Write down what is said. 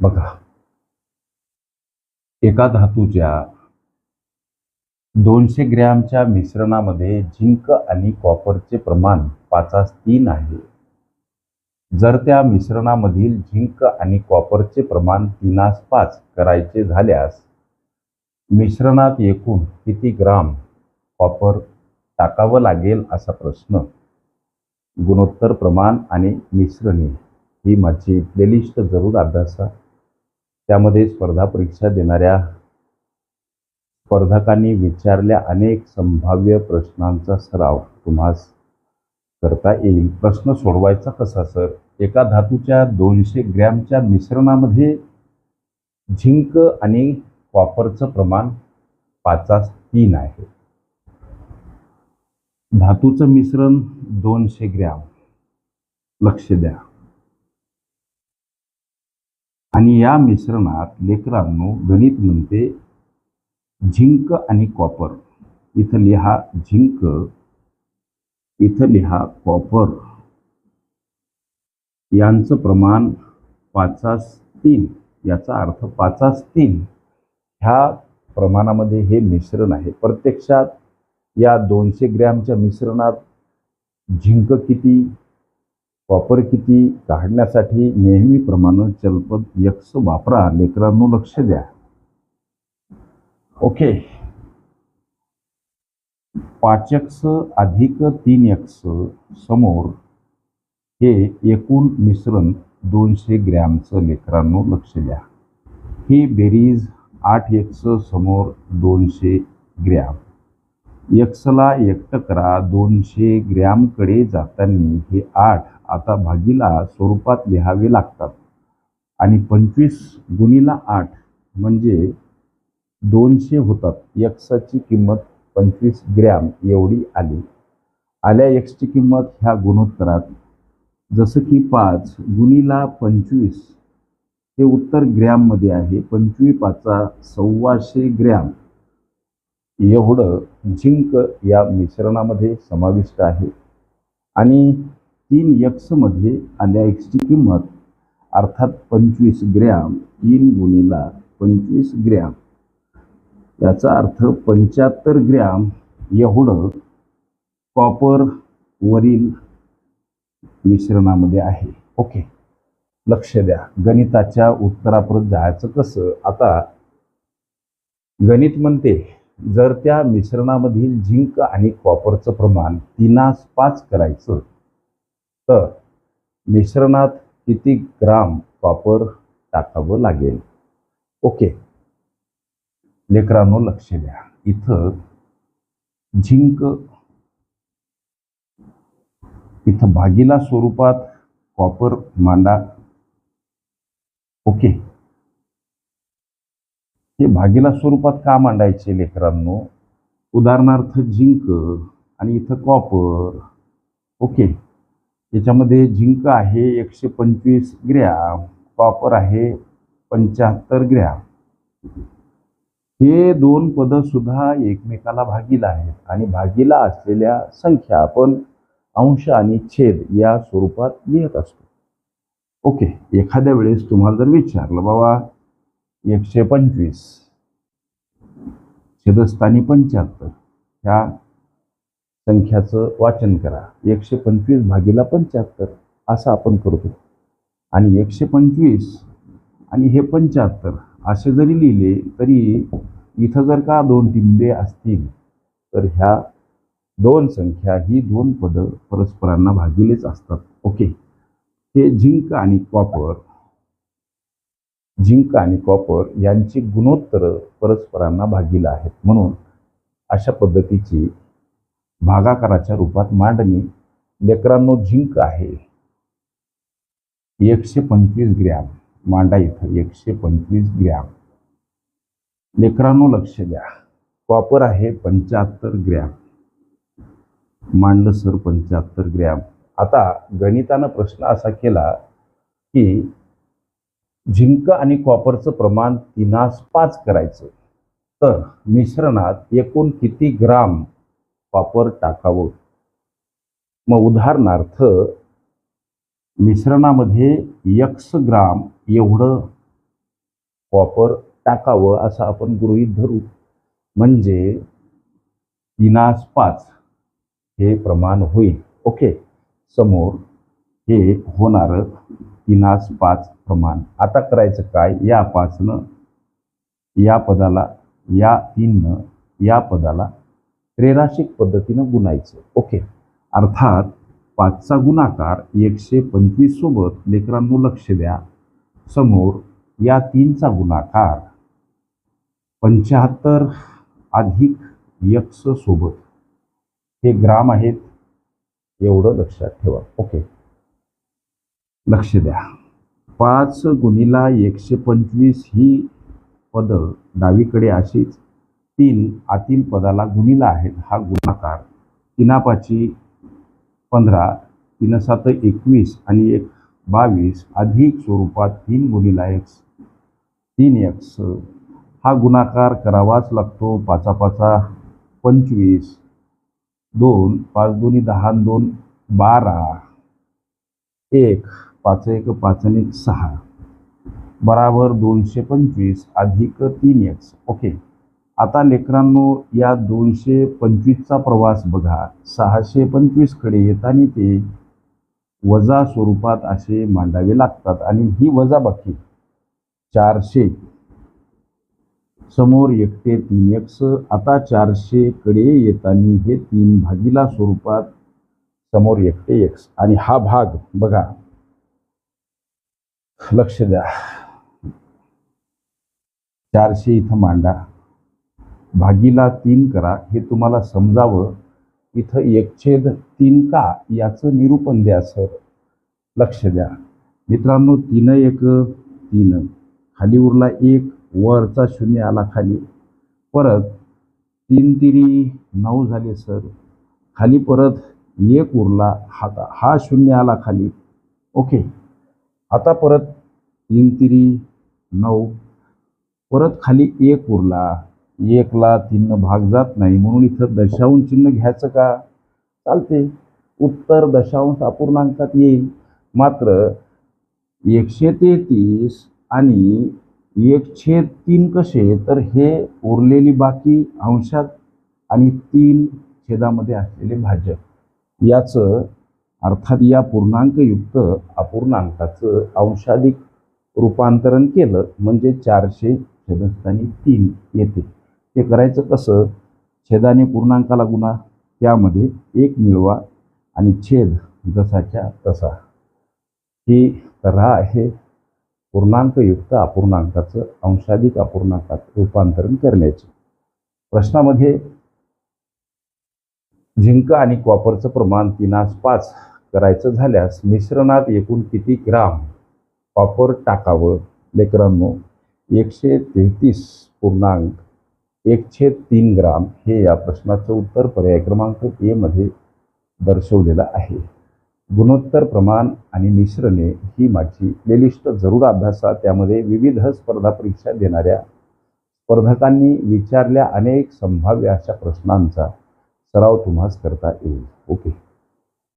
बघा. एका धातूच्या दोनशे ग्रॅमच्या मिश्रणामध्ये झिंक आणि कॉपरचे प्रमाण पाचास तीन आहे. जर त्या मिश्रणामधील झिंक आणि कॉपरचे प्रमाण तीनास पाच करायचे झाल्यास मिश्रणात एकूण किती ग्राम कॉपर टाकावं लागेल असा प्रश्न? गुणोत्तर प्रमाण आणि मिश्रणे ही माझी प्लेलिस्ट जरूर अभ्यासा. त्यामध्ये स्पर्धा परीक्षा देणाऱ्या स्पर्धकांनी विचारल्या अनेक संभाव्य प्रश्नांचा सराव तुम्हास करता येईल. प्रश्न सोडवायचा कसा सर? एका धातूच्या दोनशे ग्रॅमच्या मिश्रणामध्ये झिंक आणि कॉपरचं प्रमाण पाचास तीन आहे. धातूचं मिश्रण दोनशे ग्रॅम. लक्ष द्या. आणि या मिश्रणात लेकरांनो गणित म्हणते झिंक आणि कॉपर. इथं लिहा झिंक इथं लिहा कॉपर. यांचं प्रमाण पाचास तीन याचा अर्थ पाचास तीन. ह्या प्रमाणामध्ये हे मिश्रण आहे. प्रत्यक्षात या दोनशे ग्रॅमच्या मिश्रणात झिंक किती कॉपर किती काढण्यासाठी नेहमीप्रमाणे चलपद यक्स वापरा लेकरांनो लक्ष द्या. ओके. पाच एक्स अधिक तीन एक्स समोर हे एकूण मिश्रण दोनशे ग्रॅमचं लेकरांनो लक्ष द्या. ही बेरीज आठ एक्स समोर दोनशे ग्रॅम. एक्सला एकटं करा दोनशे ग्रॅमकडे जाताना हे आठ आता भागीला स्वरूपात लिहावे लागतात. आणि पंचवीस गुणीला आठ म्हणजे दोनशे होतात. यक्साची किंमत पंचवीस ग्रॅम एवढी आली. आल्या एक्सची किंमत ह्या गुणोत्तरात. जसं की पाच गुणीला पंचवीस हे उत्तर ग्रॅममध्ये आहे. पंचवीस पाचा सव्वाशे ग्रॅम. एवढं झिंक या मिश्रणामध्ये समाविष्ट आहे. आणि तीन यक्समध्ये आल्या एक्सची किंमत अर्थात पंचवीस ग्रॅम तीन गुणीला पंचवीस ग्रॅम. याचा अर्थ पंच्याहत्तर ग्रॅम एवढं कॉपर वरील मिश्रणामध्ये आहे. ओके. लक्ष द्या. गणिताच्या उत्तरापर्यंत जायचं कसं? आता गणित म्हणते जर त्या मिश्रणामधील झिंक आणि कॉपरचं प्रमाण तीनास पाच करायचं तर मिश्रणात किती ग्राम कॉपर टाकावं लागेल? ओके. लेकरांनो लक्ष द्या. इथं झिंक इथं भागीला स्वरूपात कॉपर मांडा. ओके. हे भागीला स्वरूपात का मांडायचे लेकरांनो? उदाहरणार्थ झिंक आणि इथं कॉपर. ओके. याच्यामध्ये झिंक आहे एकशे पंचवीस ग्रॅम कॉपर आहे पंच्याहत्तर ग्रॅम. हे दोन पदं सुद्धा एकमेकाला भागीला आहेत आणि भागीला असलेल्या संख्या आपण अंश आणि छेद या स्वरूपात लिहित असतो. ओके एखाद्या वेळेस तुम्हाला जर विचारलं बाबा एकशे पंचवीस छेदस्थानी पंच्याहत्तर ह्या संख्याचं वाचन करा. एकशे पंचवीस भागीला पंच्याहत्तर असं आपण करतो. आणि एकशे पंचवीस आणि हे पंच्याहत्तर असे जरी लिहिले तरी इथं जर का दोन टिंबे असतील तर ह्या दोन संख्या ही दोन पदं परस्परांना भागिलेच असतात. ओके? हे झिंक आणि कॉपर झिंक आणि कॉपर यांची गुणोत्तर परस्परांना भागीला आहेत. म्हणून अशा पद्धतीची भागाकाराच्या रूपात मांडणी लेकरांनो झिंक आहे. एकशे पंचवीस ग्रॅम. मांडा इथं एकशे पंचवीस ग्रॅम. लेकरांनो लक्ष द्या. कॉपर आहे पंच्याहत्तर ग्रॅम. मांडलं सर पंच्याहत्तर ग्रॅम. आता गणितानं प्रश्न असा केला की झिंक आणि कॉपरचं प्रमाण तिनास पाच करायचं. तर मिश्रणात एकूण किती ग्राम वापर टाकावं. मग उदाहरणार्थ मिश्रणामध्ये यक्स ग्राम एवढं कॉपर टाकावं असं आपण गृहीत धरू. म्हणजे तिनास पाच हे प्रमाण होईल. ओके? समोर हे होणारं तिनास पाच प्रमाण. आता करायचं काय? या पाचनं या पदाला या तीननं या पदाला त्रेराशिक पद्धतीनं गुणायचं. ओके. अर्थात पाचचा गुणाकार एकशे पंचवीस सोबत लेकरांनो लक्ष द्या. समोर या तीनचा गुणाकार पंच्याहत्तर अधिक यक्ष सोबत. हे ग्राम आहेत. एवढं लक्षात ठेवा. ओके. लक्ष द्या. पाच गुणिला एकशे पंचवीस ही पदं डावीकडे अशीच तीन आतील पदाला गुणिला आहेत. हा गुणाकार तिनापाची पंधरा तीन सात एकवीस आणि एक बावीस अधिक स्वरूपात तीन गुणिला एक्स तीन एक्स हा गुणाकार करावाच लागतो. पाचा पाचा पंचवीस दोन पाच दोन्ही दहा दोन बारा. एक पाच एक पाच आणि एक सहा. बराबर दोनशे पंचवीस अधिक तीन एक्स ओके. आता लेकरांनो या दोनशे पंचवीसचा प्रवास बघा. सहाशे पंचवीसकडे येताना ते वजा स्वरूपात असे मांडावे लागतात आणि ही वजाबाकी चारशे. समोर एकटे तीन एक्स आता चारशेकडे येताना हे तीन भागीला स्वरूपात समोर एकटे एक्स. आणि हा भाग बघा. लक्ष द्या. चारशे इथं मांडा. भागीला तीन करा हे तुम्हाला समजावं. इथं एकछेद तीन का? याचं निरूपण द्या सर. लक्ष द्या. मित्रांनो तीन एक तीन. खाली उरला एक वरचा शून्य आला खाली. परत तीन तिरी नऊ झाले सर. खाली परत एक उरला हाता हा शून्य आला खाली. ओके. आता परत तीन तिरी नऊ. परत खाली एक उरला. एकला तीननं भाग जात नाही. म्हणून इथं दशांश चिन्ह घ्यायचं का? चालते. उत्तर दशांश अपूर्णांकात येईल. मात्र एकशे तेहतीस आणि एकशे तीन कसे? तर हे उरलेली बाकी अंशात आणि तीन छेदामध्ये असलेले भाजक. याचं अर्थात या पूर्णांकयुक्त अपूर्णांकाचं अंशाधिक रूपांतरण केलं. म्हणजे चारशे छेदस्थानी तीन येते. ते करायचं कसं? छेदाने पूर्णांकाला गुणा त्यामध्ये एक मिळवा आणि छेद जसाच्या तसा. ही तऱ्हा आहे. पूर्णांकयुक्त अपूर्णांकाचं अंशाधिक अपूर्णांकात रूपांतरण करण्याचे. प्रश्नामध्ये झिंक आणि कॉपरचं प्रमाण तीनास पाच करायचं झाल्यास मिश्रणात एकूण किती ग्राम कॉपर टाकावं? लेकरांनो एकशे तेहतीस पूर्णांक एकशे तीन ग्राम हे या प्रश्नाचं उत्तर पर्याय क्रमांक एमध्ये दर्शवलेलं आहे. गुणोत्तर प्रमाण आणि मिश्रणे ही माझी प्लेलिस्ट जरूर अभ्यासा त्यामध्ये विविध स्पर्धा परीक्षा देणाऱ्या स्पर्धकांनी विचारल्या अनेक संभाव्य अशा प्रश्नांचा सराव तुम्हास करता येईल. ओके.